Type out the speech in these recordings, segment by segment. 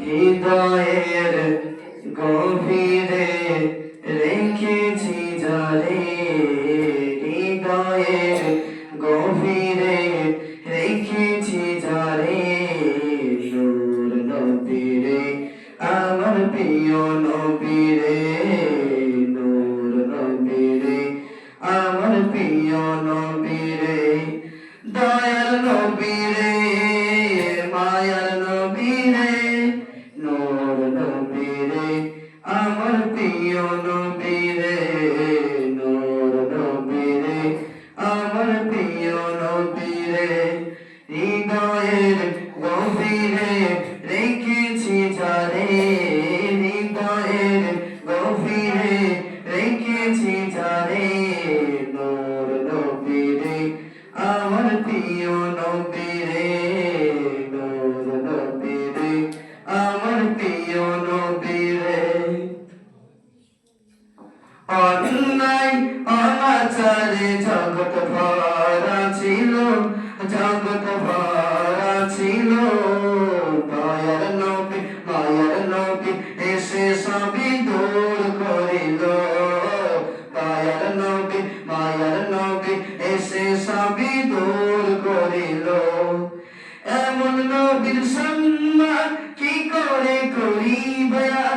হৃদয়ের গভীরে রেখেছি যারে হৃদয়ের গভীরে রেখেছি যারে নূর নবীরে আমার প্রিয় আমার প্রিয় নবীরে। অন্যায়, অনাচারে জগৎ ভরা ছিল, জগৎ ভরা ছিল। দয়ার নবী মায়ার নবী এসে সবই দূর করিল। দয়ার নবী মায়ার নবী এসে সবই দূর করিল। এমন নবীর সম্মান কি করে করি বয়ান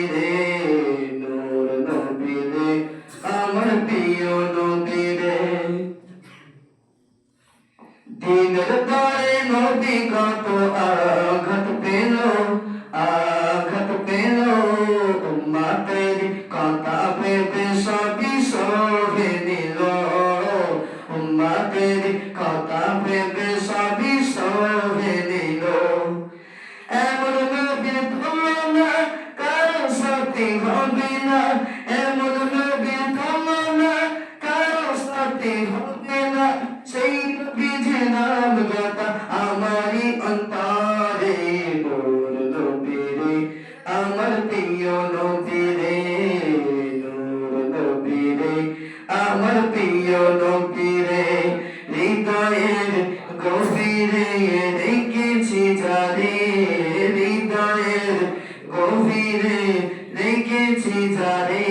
প্রিয় নবীরে দিনের পরে নদী কত আঘাত পেল আঘাত পেল উম্মাতের কথা ভেবে সবই সহে নিল উম্মাতের কথা ভেবে সবই সহে নিল এমন নবীর তুলনা কারও সাথে হবে আমার প্রিয় নবীরে হৃদয়ের গভীরে রেখেছি জারে হৃদয়ের গভীরে রেখেছি যারে